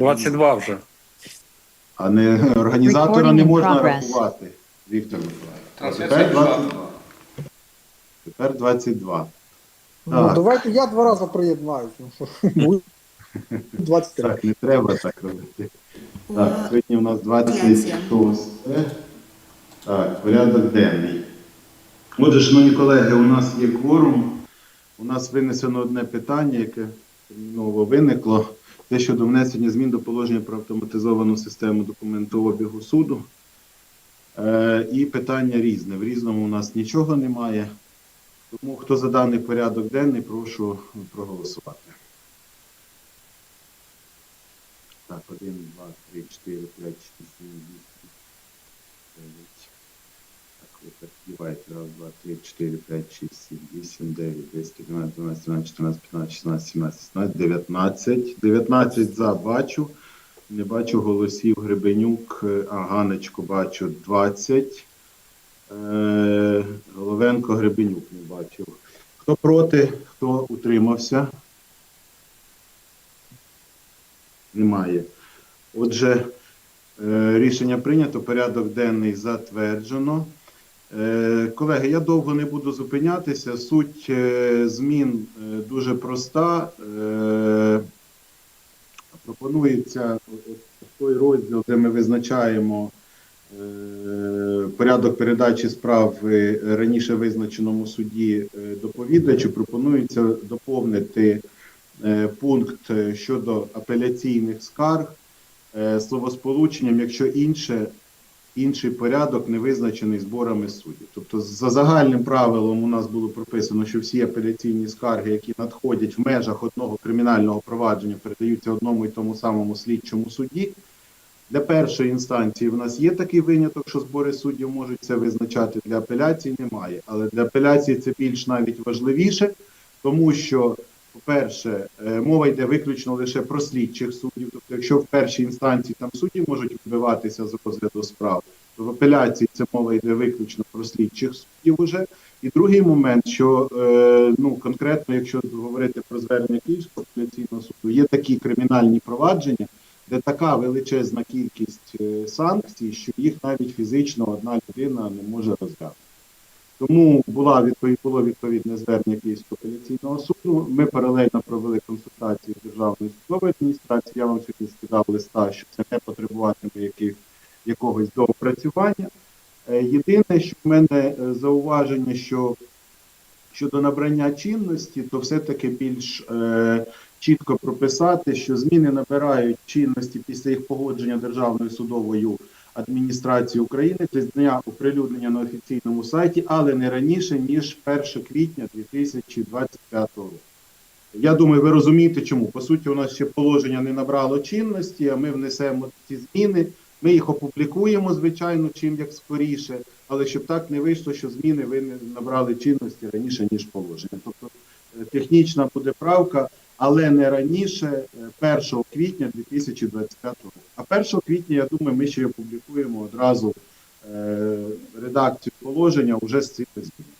22 вже. А не організатора не можна рахувати, Віктор Миколаївич. Тепер 22. Тепер 22. Ну, давайте я два рази. Ну, буде 23. Так, не треба так робити. Так, сьогодні у нас 26. Так, порядок денний. Отже, шановні колеги, у нас є кворум. У нас винесено одне питання, яке терміново виникло. Те щодо внесення змін до положення про автоматизовану систему документообігу суду. Е, і питання різне. В різному у нас нічого немає. Тому хто за даний порядок денний, прошу проголосувати. Так, 1, 2, 3, 4, 5, 6, 7, 8, 9. Так, передівайте. Раз, два, три, 4, 5, 6, 7, 8, 9, 10, 11, 12, 13, 14, 15, 16, 17, 17, 19. 19 за бачу. Не бачу голосів Гребенюк, е, а Ганечко бачу 20. Е, Головенко Гребенюк не бачив. Хто проти, хто утримався? Немає. Отже, е, рішення прийнято, порядок денний затверджено. Е, Колеги, я довго не буду зупинятися. Суть е, змін е, дуже проста. Пропонується той розділ, де ми визначаємо порядок передачі справи раніше визначеному суді доповідачу. Пропонується доповнити пункт щодо апеляційних скарг словосполученням, якщо інше, інший порядок не визначений зборами суддів. Тобто, за загальним правилом у нас було прописано, що всі апеляційні скарги, які надходять в межах одного кримінального провадження, передаються одному і тому самому слідчому судді. Для першої інстанції в нас є такий виняток, що збори суддів можуть це визначати. Для апеляції немає. Але для апеляції це більш навіть важливіше, тому що, по-перше, е, мова йде виключно лише про слідчих суддів. Тобто, якщо в першій інстанції там судді можуть вбиватися з розгляду справ, то в апеляції це мова йде виключно про слідчих суддів уже. І другий момент, що е, ну конкретно, якщо говорити про звернення Київського апеляційного суду, є такі кримінальні провадження, де така величезна кількість е, санкцій, що їх навіть фізично одна людина не може розглянути. Тому була відповідь, було відповідне звернення Київського апеляційного суду. Ми паралельно провели консультації з Державною судовою адміністрацією. Я вам сьогодні скидав листа, що це не потребуватиме яких, якогось доопрацювання. Е, Єдине, що в мене е, зауваження, що щодо набрання чинності, то все-таки більш е, чітко прописати, що зміни набирають чинності після їх погодження Державною судовою України з дня оприлюднення на офіційному сайті, але не раніше ніж 1 квітня 2025 року. Я думаю, ви розумієте, чому по суті у нас ще положення не набрало чинності, а ми внесемо ці зміни. Ми їх опублікуємо, звичайно, чим як скоріше, але щоб так не вийшло, що зміни ви не набрали чинності раніше, ніж положення. Тобто е, технічна буде правка, але не раніше е, 1 квітня 2025 року. А 1 квітня, я думаю, ми ще опублікуємо одразу е, редакцію положення вже з цими змінами.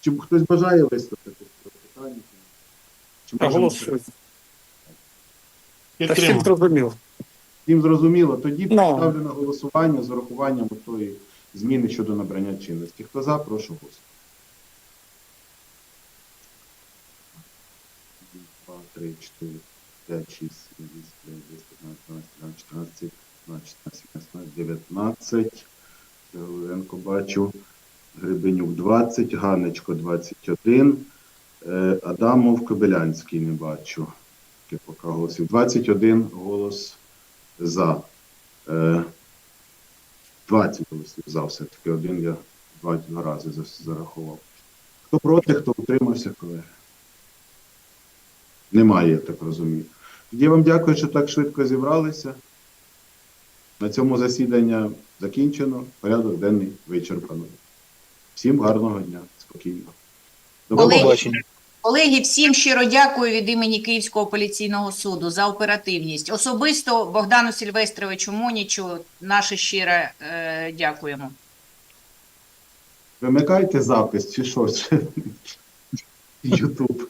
Чи хтось бажає виступити з цього питання? Чи можемо-. Та всім зрозуміло. Всім зрозуміло. Тоді Ну. поставлю на голосування з урахуванням тої зміни щодо набрання чинності. Хто за, прошу голосувати. Два, три, чотири, п'ять, шість, сім, вісім, дев'ять, десять, одинадцять, дванадцять, тринадцять, чотирнадцять, п'ятнадцять, дев'ятнадцять. Головенко бачу. Гребенюк 20, Ганечко 21, е, Адамов Кобилянський не бачу. Поки голосів. 21 голос за. Е, 20 голосів за все-таки. Один я два рази зарахував. Хто проти, хто утримався, колеги? Немає, я так розумію. Я вам дякую, що так швидко зібралися. На цьому засідання закінчено. Порядок денний вичерпано. Всім гарного дня. Спокійно. До Колеги, побачення. Колеги, всім щиро дякую від імені Київського апеляційного суду за оперативність. Особисто Богдану Сільвестровичу Монічу наше щире е, дякуємо. Вимикайте запис чи що? Ютуб.